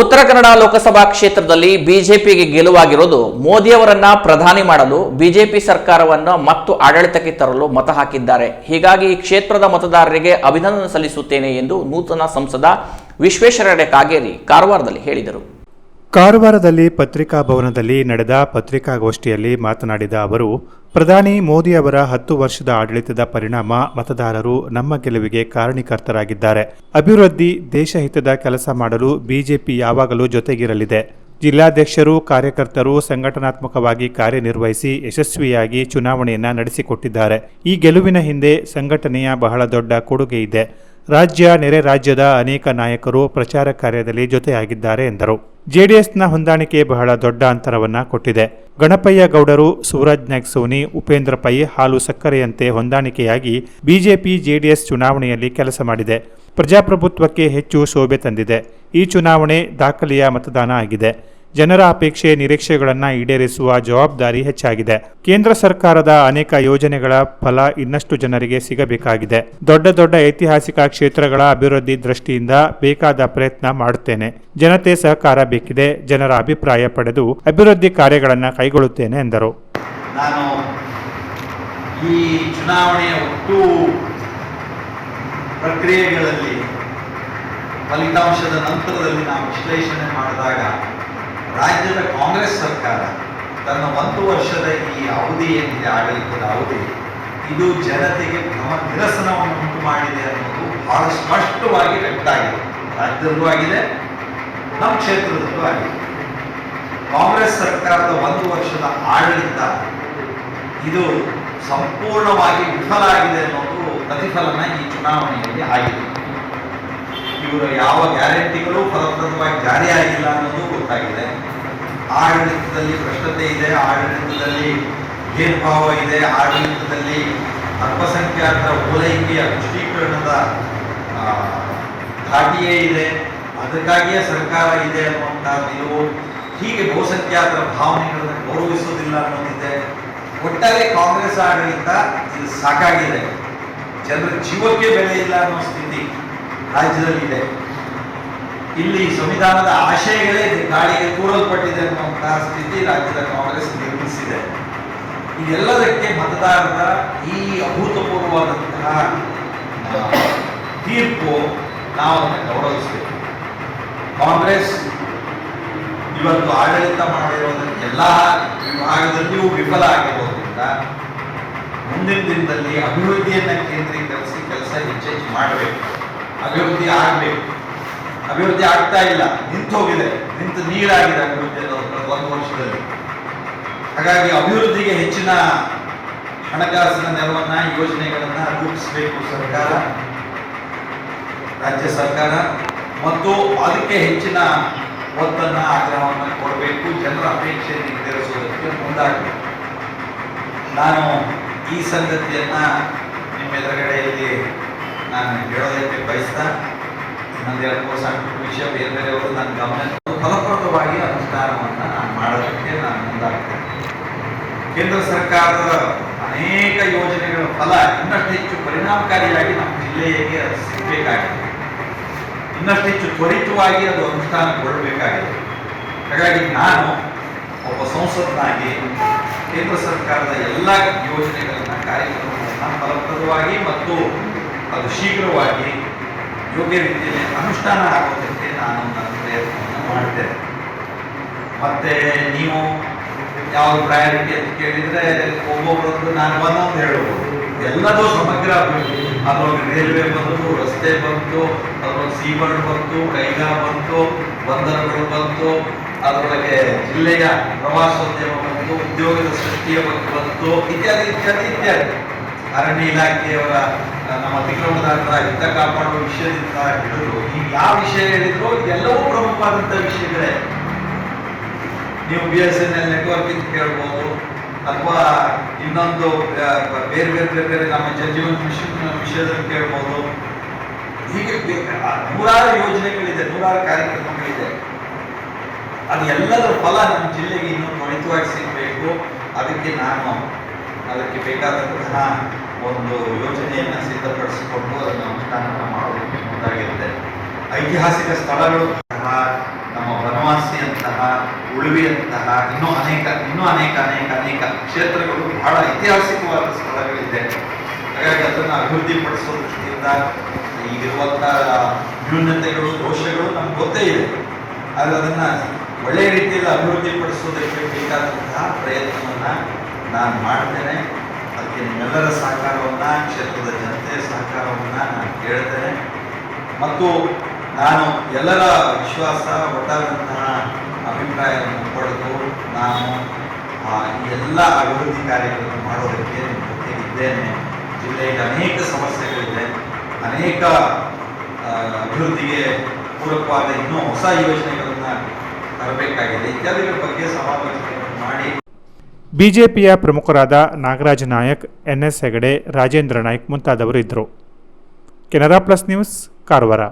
ಉತ್ತರ ಕನ್ನಡ ಲೋಕಸಭಾ ಕ್ಷೇತ್ರದಲ್ಲಿ ಬಿಜೆಪಿಗೆ ಗೆಲುವಾಗಿರೋದು ಮೋದಿಯವರನ್ನ ಪ್ರಧಾನಿ ಮಾಡಲು ಬಿಜೆಪಿ ಸರ್ಕಾರವನ್ನು ಮತ್ತು ಆಡಳಿತಕ್ಕೆ ತರಲು ಮತ ಹಾಕಿದ್ದಾರೆ. ಹೀಗಾಗಿ ಈ ಕ್ಷೇತ್ರದ ಮತದಾರರಿಗೆ ಅಭಿನಂದನೆ ಸಲ್ಲಿಸುತ್ತೇನೆ ಎಂದು ನೂತನ ಸಂಸದ ವಿಶ್ವೇಶ್ವರಯ್ಯ ಕಾಗೇರಿ ಕಾರವಾರದಲ್ಲಿ ಹೇಳಿದರು. ಕಾರವಾರದಲ್ಲಿ ಪತ್ರಿಕಾ ಭವನದಲ್ಲಿ ನಡೆದ ಪತ್ರಿಕಾಗೋಷ್ಠಿಯಲ್ಲಿ ಮಾತನಾಡಿದ ಅವರು ಪ್ರಧಾನಿ ಮೋದಿ ಅವರ ಹತ್ತು ವರ್ಷದ ಆಡಳಿತದ ಪರಿಣಾಮ ಮತದಾರರು ನಮ್ಮ ಗೆಲುವಿಗೆ ಕಾರಣೀಕರ್ತರಾಗಿದ್ದಾರೆ. ಅಭಿವೃದ್ಧಿ ದೇಶಹಿತದ ಕೆಲಸ ಮಾಡಲು ಬಿಜೆಪಿ ಯಾವಾಗಲೂ ಜೊತೆಗಿರಲಿದೆ. ಜಿಲ್ಲಾಧ್ಯಕ್ಷರು, ಕಾರ್ಯಕರ್ತರು ಸಂಘಟನಾತ್ಮಕವಾಗಿ ಕಾರ್ಯನಿರ್ವಹಿಸಿ ಯಶಸ್ವಿಯಾಗಿ ಚುನಾವಣೆಯನ್ನ ನಡೆಸಿಕೊಟ್ಟಿದ್ದಾರೆ. ಈ ಗೆಲುವಿನ ಹಿಂದೆ ಸಂಘಟನೆಯ ಬಹಳ ದೊಡ್ಡ ಕೊಡುಗೆ ಇದೆ. ರಾಜ್ಯ, ನೆರೆ ರಾಜ್ಯದ ಅನೇಕ ನಾಯಕರು ಪ್ರಚಾರ ಕಾರ್ಯದಲ್ಲಿ ಜೊತೆಯಾಗಿದ್ದಾರೆ ಎಂದರು. ಜೆಡಿಎಸ್ನ ಹೊಂದಾಣಿಕೆ ಬಹಳ ದೊಡ್ಡ ಅಂತರವನ್ನ ಕೊಟ್ಟಿದೆ. ಗಣಪಯ್ಯ ಗೌಡರು, ಸೂರಜ್ ನಾಯ್ಕ್ ಸೋನಿ, ಉಪೇಂದ್ರ ಪೈ ಹಾಲು ಸಕ್ಕರೆಯಂತೆ ಹೊಂದಾಣಿಕೆಯಾಗಿ ಬಿಜೆಪಿ ಜೆಡಿಎಸ್ ಚುನಾವಣೆಯಲ್ಲಿ ಕೆಲಸ ಮಾಡಿದೆ. ಪ್ರಜಾಪ್ರಭುತ್ವಕ್ಕೆ ಹೆಚ್ಚು ಶೋಭೆ ತಂದಿದೆ. ಈ ಚುನಾವಣೆ ದಾಖಲೆಯ ಮತದಾನ ಆಗಿದೆ. ಜನರ ಅಪೇಕ್ಷೆ ನಿರೀಕ್ಷೆಗಳನ್ನು ಈಡೇರಿಸುವ ಜವಾಬ್ದಾರಿ ಹೆಚ್ಚಾಗಿದೆ. ಕೇಂದ್ರ ಸರ್ಕಾರದ ಅನೇಕ ಯೋಜನೆಗಳ ಫಲ ಇನ್ನಷ್ಟು ಜನರಿಗೆ ಸಿಗಬೇಕಾಗಿದೆ. ದೊಡ್ಡ ದೊಡ್ಡ ಐತಿಹಾಸಿಕ ಕ್ಷೇತ್ರಗಳ ಅಭಿವೃದ್ಧಿ ದೃಷ್ಟಿಯಿಂದ ಬೇಕಾದ ಪ್ರಯತ್ನ ಮಾಡುತ್ತೇನೆ. ಜನತೆ ಸಹಕಾರ ಬೇಕಿದೆ, ಜನರ ಅಭಿಪ್ರಾಯ ಪಡೆದು ಅಭಿವೃದ್ಧಿ ಕಾರ್ಯಗಳನ್ನು ಕೈಗೊಳ್ಳುತ್ತೇನೆ ಎಂದರು. ನಾನು ಈ ಚುನಾವಣೆಯ ಒಟ್ಟು ಪ್ರಕ್ರಿಯೆಗಳಲ್ಲಿ ಫಲಿತಾಂಶದ ನಂತರದಲ್ಲಿ ನಾವು ವಿಶ್ಲೇಷಣೆ ಮಾಡಿದಾಗ ರಾಜ್ಯದ ಕಾಂಗ್ರೆಸ್ ಸರ್ಕಾರ ತನ್ನ ಒಂದು ವರ್ಷದ ಈ ಅವಧಿ ಏನಿದೆ, ಆಡಳಿತದ ಅವಧಿ, ಇದು ಜನತೆಗೆ ಭ್ರಮ ನಿರಸನವನ್ನು ಉಂಟು ಮಾಡಿದೆ ಅನ್ನೋದು ಬಹಳ ಸ್ಪಷ್ಟವಾಗಿ ವ್ಯಕ್ತ ಆಗಿದೆ. ರಾಜ್ಯದಲ್ಲೂ ಆಗಿದೆ, ನಮ್ಮ ಕ್ಷೇತ್ರದಲ್ಲೂ ಆಗಿದೆ. ಕಾಂಗ್ರೆಸ್ ಸರ್ಕಾರದ ಒಂದು ವರ್ಷದ ಆಡಳಿತ ಇದು ಸಂಪೂರ್ಣವಾಗಿ ವಿಫಲ ಆಗಿದೆ ಅನ್ನೋದು ಪ್ರತಿಫಲನ ಈ ಚುನಾವಣೆಯಲ್ಲಿ ಆಗಿದೆ. ಇವರ ಯಾವ ಗ್ಯಾರಂಟಿಗಳು ಫಲಪ್ರದವಾಗಿ ಜಾರಿಯಾಗಿಲ್ಲ ಅನ್ನೋದು ಗೊತ್ತಾಗಿದೆ. ಆಡಳಿತದಲ್ಲಿ ಭ್ರಷ್ಟತೆ ಇದೆ, ಆಡಳಿತದಲ್ಲಿ ಭೇದಭಾವ ಇದೆ, ಆಡಳಿತದಲ್ಲಿ ಅಲ್ಪಸಂಖ್ಯಾತರ ಓಲೈಕೆಯ ಪುಷ್ಟೀಕರಣದ ಧಾಟಿಯೇ ಇದೆ. ಅದಕ್ಕಾಗಿಯೇ ಸರ್ಕಾರ ಇದೆ ಅನ್ನುವಂಥ ನಿಲುವು ಹೀಗೆ ಬಹುಸಂಖ್ಯಾತರ ಭಾವನೆಗಳನ್ನು ಗೌರವಿಸುವುದಿಲ್ಲ ಅನ್ನೋದಿದೆ ಒಟ್ಟಾರೆ ಕಾಂಗ್ರೆಸ್ ಆಡಳಿತ ಇದು ಸಾಕಾಗಿದೆ. ಜನರ ಜೀವಕ್ಕೆ ಬೆಲೆ ಇಲ್ಲ ಅನ್ನೋ ರಾಜ್ಯದಲ್ಲಿದೆ. ಇಲ್ಲಿ ಸಂವಿಧಾನದ ಆಶಯಗಳೇ ಗಾಳಿಗೆ ತೂರಲ್ಪಟ್ಟಿದೆ ಅನ್ನುವಂತಹ ಸ್ಥಿತಿ ರಾಜ್ಯದ ಕಾಂಗ್ರೆಸ್ ನಿರ್ಮಿಸಿದೆ. ಇದೆಲ್ಲದಕ್ಕೆ ಮತದಾರರ ಈ ಅಭೂತಪೂರ್ವವಾದಂತಹ ತೀರ್ಪು ನಾವು ಅದನ್ನು ಗೌರವಿಸಬೇಕು. ಕಾಂಗ್ರೆಸ್ ಇವತ್ತು ಆಡಳಿತ ಮಾಡಿರೋದಕ್ಕೆ ಎಲ್ಲ ವಿಭಾಗದಲ್ಲಿಯೂ ವಿಫಲ ಆಗಿರೋದ್ರಿಂದ ಮುಂದಿನ ದಿನದಲ್ಲಿ ಅಭಿವೃದ್ಧಿಯನ್ನು ಕೇಂದ್ರೀಕರಿಸಿ ಕೆಲಸ ಹೆಚ್ಚೆಚ್ಚು ಮಾಡಬೇಕು. ಅಭಿವೃದ್ಧಿ ಆಗಬೇಕು. ಅಭಿವೃದ್ಧಿ ಆಗ್ತಾ ಇಲ್ಲ ನಿಂತು ಹೋಗಿದೆ ನಿಂತು ನೀರಾಗಿದೆ ಅಭಿವೃದ್ಧಿ ಒಂದು ವರ್ಷದಲ್ಲಿ. ಹಾಗಾಗಿ ಅಭಿವೃದ್ಧಿಗೆ ಹೆಚ್ಚಿನ ಹಣಕಾಸಿನ ನೆರವನ್ನ ಯೋಜನೆಗಳನ್ನ ರೂಪಿಸಬೇಕು ಸರ್ಕಾರ, ರಾಜ್ಯ ಸರ್ಕಾರ. ಮತ್ತು ಅದಕ್ಕೆ ಹೆಚ್ಚಿನ ಒತ್ತನ್ನ, ಆಗ್ರಹವನ್ನು ಕೊಡಬೇಕು, ಜನರ ಅಪೇಕ್ಷೆ ಈಡೇರಿಸುವುದಕ್ಕೆ ಮುಂದಾಗಬೇಕು. ನಾನು ಈ ಸಂಗತಿಯನ್ನ ನಿಮ್ಮ ಎದುರುಗಡೆಯಲ್ಲಿ ನಾನು ಹೇಳೋದಕ್ಕೆ ಬಯಸ್ತಾ ನನ್ನ ಮೂರು ಸಾಕು ವಿಷಯ ಬೇರೆ ಬೇರೆಯವರು ನನ್ನ ಗಮನಕ್ಕೆ ಫಲಪ್ರದವಾಗಿ ಅನುಷ್ಠಾನವನ್ನು ನಾನು ಮಾಡೋದಕ್ಕೆ ನಾನು ಮುಂದಾಗ್ತೇನೆ. ಕೇಂದ್ರ ಸರ್ಕಾರದ ಅನೇಕ ಯೋಜನೆಗಳ ಫಲ ಇನ್ನಷ್ಟು ಹೆಚ್ಚು ಪರಿಣಾಮಕಾರಿಯಾಗಿ ನಮ್ಮ ಜಿಲ್ಲೆಗೆ ಅದು ಸಿಗಬೇಕಾಗಿದೆ. ಇನ್ನಷ್ಟು ಹೆಚ್ಚು ತ್ವರಿತವಾಗಿ ಅದು ಅನುಷ್ಠಾನಗೊಳ್ಳಬೇಕಾಗಿದೆ. ಹಾಗಾಗಿ ನಾನು ಒಬ್ಬ ಸಂಸದನಾಗಿ ಕೇಂದ್ರ ಸರ್ಕಾರದ ಎಲ್ಲ ಯೋಜನೆಗಳನ್ನು ಕಾರ್ಯಕ್ರಮಗಳನ್ನು ಫಲಪ್ರದವಾಗಿ ಮತ್ತು ಅದು ಶೀಘ್ರವಾಗಿ ಯೋಗ್ಯ ರೀತಿಯಲ್ಲಿ ಅನುಷ್ಠಾನ ಆಗೋದಕ್ಕೆ ನಾನು ನನ್ನ ಪ್ರಯತ್ನವನ್ನು ಮಾಡ್ತೇನೆ ಮತ್ತೆ ನೀವು ಯಾವ ಪ್ರಯಾರಿಟಿ ಅಂತ ಕೇಳಿದ್ರೆ ಒಬ್ಬೊಬ್ಬರದ್ದು ನಾನು ಒಂದೊಂದು ಹೇಳ್ಬೋದು ಎಲ್ಲದೂ ಸಮಗ್ರ ಅಭಿವೃದ್ಧಿ. ಅದರಲ್ಲಿ ರೈಲ್ವೆ ಬಂತು, ರಸ್ತೆ ಬಂತು, ಅದ್ರೊಳಗೆ ಸೀಬರ್ಡ್ ಬಂತು ಕೈಗಾ ಬಂತು, ಬಂದರುಗಳು ಬಂತು, ಅದರೊಳಗೆ ಜಿಲ್ಲೆಯ ಪ್ರವಾಸೋದ್ಯಮ ಬಂತು, ಉದ್ಯೋಗದ ಸೃಷ್ಟಿಯ ಬಂತು, ಇತ್ಯಾದಿ ಇತ್ಯಾದಿ ಇತ್ಯಾದಿ. ಅರಣ್ಯ ಇಲಾಖೆಯವರ ನಮ್ಮ ಅತಿಕ್ರಮದಾರರ ಹಿತ ಕಾಪಾಡುವ ವಿಷಯದಿಂದ ಹೇಳಿದ್ರು ಈಗ ಯಾವ ವಿಷಯ ಹೇಳಿದ್ರು ಎಲ್ಲವೂ ಪ್ರಮುಖವಾದಂಥ ವಿಷಯಗಳೇ. ನೀವು B S N L network ಅಂತ ಕೇಳ್ಬೋದು, ಅಥವಾ ಇನ್ನೊಂದು ಬೇರೆ ಬೇರೆ ಬೇರೆ ಬೇರೆ ನಮ್ಮ ಜನಜೀವನ ಮಿಷನ್ ವಿಷಯದಲ್ಲಿ ಕೇಳ್ಬೋದು. ಹೀಗೆ ನೂರಾರು ಯೋಜನೆಗಳಿದೆ, ನೂರಾರು ಕಾರ್ಯಕ್ರಮಗಳಿದೆ. ಅದು ಎಲ್ಲದರ ಫಲ ನಮ್ಮ ಜಿಲ್ಲೆಗೆ ಇನ್ನೂ ತ್ವರಿತವಾಗಿ ಸಿಗಬೇಕು. ಅದಕ್ಕೆ ನಾನು ಅದಕ್ಕೆ ಬೇಕಾದಂತಹ ಒಂದು ಯೋಜನೆಯನ್ನು ಸಿದ್ಧಪಡಿಸಿಕೊಂಡು ಅದನ್ನು ಅನುಷ್ಠಾನ ಮಾಡೋದಕ್ಕೆ ಮುಂದಾಗಿರುತ್ತೆ. ಐತಿಹಾಸಿಕ ಸ್ಥಳಗಳು ಸಹ ನಮ್ಮ ವನವಾಸಿಯಂತಹ, ಉಳುವಿಯಂತಹ, ಇನ್ನೂ ಅನೇಕ ಇನ್ನೂ ಅನೇಕ ಅನೇಕ ಅನೇಕ ಕ್ಷೇತ್ರಗಳು ಬಹಳ ಐತಿಹಾಸಿಕವಾದ ಸ್ಥಳಗಳಿದೆ. ಹಾಗಾಗಿ ಅದನ್ನು ಅಭಿವೃದ್ಧಿಪಡಿಸುವ ದೃಷ್ಟಿಯಿಂದ ಈಗಿರುವಂತಹ ನ್ಯೂನತೆಗಳು, ದೋಷಗಳು ನಮ್ಗೆ ಗೊತ್ತೇ ಇದೆ. ಆದರೆ ಅದನ್ನು ಒಳ್ಳೆಯ ರೀತಿಯಲ್ಲಿ ಅಭಿವೃದ್ಧಿಪಡಿಸುವುದಕ್ಕೆ ಬೇಕಾದಂತಹ ಪ್ರಯತ್ನವನ್ನು ನಾನು ಮಾಡ್ತೇನೆ. ಅದಕ್ಕೆ ನಿಮ್ಮೆಲ್ಲರ ಸಹಕಾರವನ್ನು ಕ್ಷೇತ್ರದ ಜನತೆಯ ಸಹಕಾರವನ್ನು ನಾನು ಕೇಳ್ತೇನೆ. ಮತ್ತು ನಾನು ಎಲ್ಲರ ವಿಶ್ವಾಸ ಒಟ್ಟಾದಂತಹ ಅಭಿಪ್ರಾಯವನ್ನು ಪಡೆದು ನಾನು ಎಲ್ಲ ಅಭಿವೃದ್ಧಿ ಕಾರ್ಯಗಳನ್ನು ಮಾಡೋದಕ್ಕೆ ಇದ್ದೇನೆ. ಜಿಲ್ಲೆಯಲ್ಲಿ ಅನೇಕ ಸಮಸ್ಯೆಗಳಿದೆ. ಅನೇಕ ಅಭಿವೃದ್ಧಿಗೆ ಪೂರಕವಾದ ಇನ್ನೂ ಹೊಸ ಯೋಜನೆಗಳನ್ನು ತರಬೇಕಾಗಿದೆ. ಇತ್ಯಾದಿಗಳ ಬಗ್ಗೆ ಮಾಡಿ ಬಿಜೆಪಿಯ ಪ್ರಮುಖರಾದ ನಾಗರಾಜ್ ನಾಯಕ್ ಎನ್ ಎಸ್ ಹೆಗಡೆ, ರಾಜೇಂದ್ರ ನಾಯ್ಕ್ ಮುಂತಾದವರು ಇದ್ದರು. Canara plus news, Karwar.